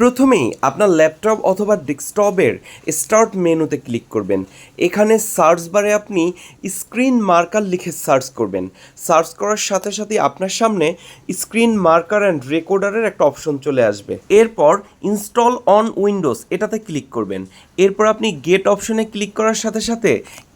প্রথমেই আপনার ল্যাপটপ অথবা ডেস্কটপের স্টার্ট মেনুতে ক্লিক করবেন। এখানে সার্চ বারে আপনি স্ক্রিন মার্কার লিখে সার্চ করবেন। সার্চ করার সাথে সাথে আপনার সামনে স্ক্রিন মার্কার অ্যান্ড রেকর্ডারের একটা অপশন চলে আসবে। এরপর ইনস্টল অন উইন্ডোজ এটাতে ক্লিক করবেন। এরপর আপনি গেট অপশনে ক্লিক করার সাথে সাথে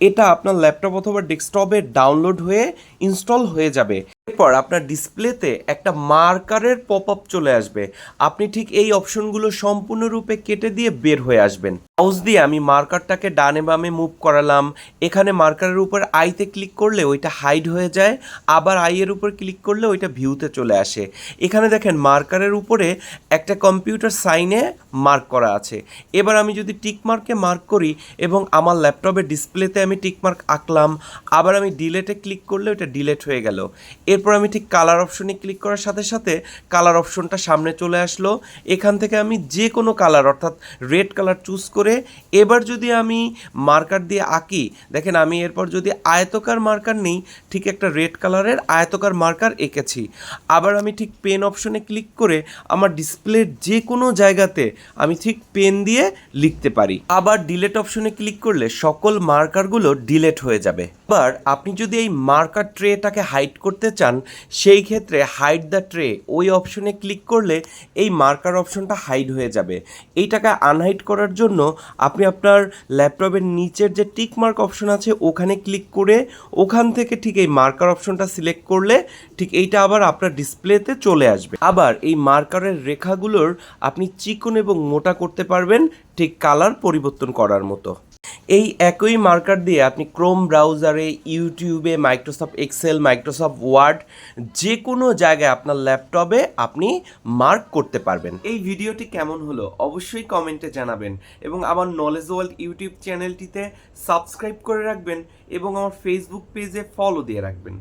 এটা আপনার ল্যাপটপ অথবা ডেস্কটপে ডাউনলোড হয়ে ইনস্টল হয়ে যাবে। এরপর আপনার ডিসপ্লেতে একটা মার্কারের পপ আপ চলে আসবে। আপনি ঠিক এই অপশনগুলো সম্পূর্ণরূপে কেটে দিয়ে বের হয়ে আসবেন। মাউস দিয়ে আমি মার্কারটাকে ডানে বামে মুভ করালাম। এখানে মার্কারের উপর আইতে ক্লিক করলে ওইটা হাইড হয়ে যায়। আবার আইয়ের উপর ক্লিক করলে ওইটা ভিউতে চলে আসে। এখানে দেখেন মার্কারের উপরে একটা কম্পিউটার সাইনে মার্ক করা আছে। এবার আমি যদি টিক মার্কে মার্ক করি এবং আমার ল্যাপটপের ডিসপ্লেতে আমি টিক মার্ক আঁকলাম, আবার আমি ডিলেটে ক্লিক করলে ওইটা ডিলেট হয়ে গেল। এরপর আমি ঠিক কালার অপশনে ক্লিক করার সাথে সাথে কালার অপশনটা সামনে চলে আসলো। এখান থেকে আমি যে কোনো কালার অর্থাৎ রেড কালার চুজ করে এবার যদি আমি মার্কার দিয়ে আঁকি, দেখেন আমি এরপর যদি আয়তকার মার্কার নেই, ঠিক একটা রেড কালারের আয়তকার মার্কার এঁকেছি। আবার আমি ঠিক পেন অপশনে ক্লিক করে আমার ডিসপ্লের যে কোনো জায়গাতে আমি ঠিক পেন দিয়ে লিখতে পারি। আবার ডিলেট অপশনে ক্লিক করলে সকল মার্কারগুলো ডিলেট হয়ে যাবে। আবার আপনি যদি এই মার্কার ট্রেটাকে হাইড করতে চান, সেই ক্ষেত্রে হাইড দ্য ট্রে ওই অপশনে ক্লিক করলে এই মার্কার অপশনটা হাইড হয়ে যাবে। এইটাকে আনহাইড করার জন্য আপনি আপনার ল্যাপটপের নিচের যে টিক মার্ক অপশন আছে, ওখানে ক্লিক করে ওখান থেকে ঠিক এই মার্কার অপশনটা সিলেক্ট করলে ঠিক এইটা আবার আপনার ডিসপ্লেতে চলে আসবে। আবার এই মার্কারের রেখাগুলোর আপনি চিকন এবং মোটা করতে পারবেন ঠিক কালার পরিবর্তন করার মতো। এই একই মার্কার দিয়ে আপনি ক্রোম ব্রাউজারে ইউটিউবে মাইক্রোসফট এক্সেল মাইক্রোসফট ওয়ার্ড যে কোনো জায়গায় আপনার ল্যাপটপে আপনি মার্ক করতে পারবেন। এই ভিডিওটি কেমন হলো অবশ্যই কমেন্টে জানাবেন এবং আমার নলেজ ওয়ার্ল্ড ইউটিউব চ্যানেলটিতে সাবস্ক্রাইব করে রাখবেন এবং আমার ফেসবুক পেজে ফলো দিয়ে রাখবেন।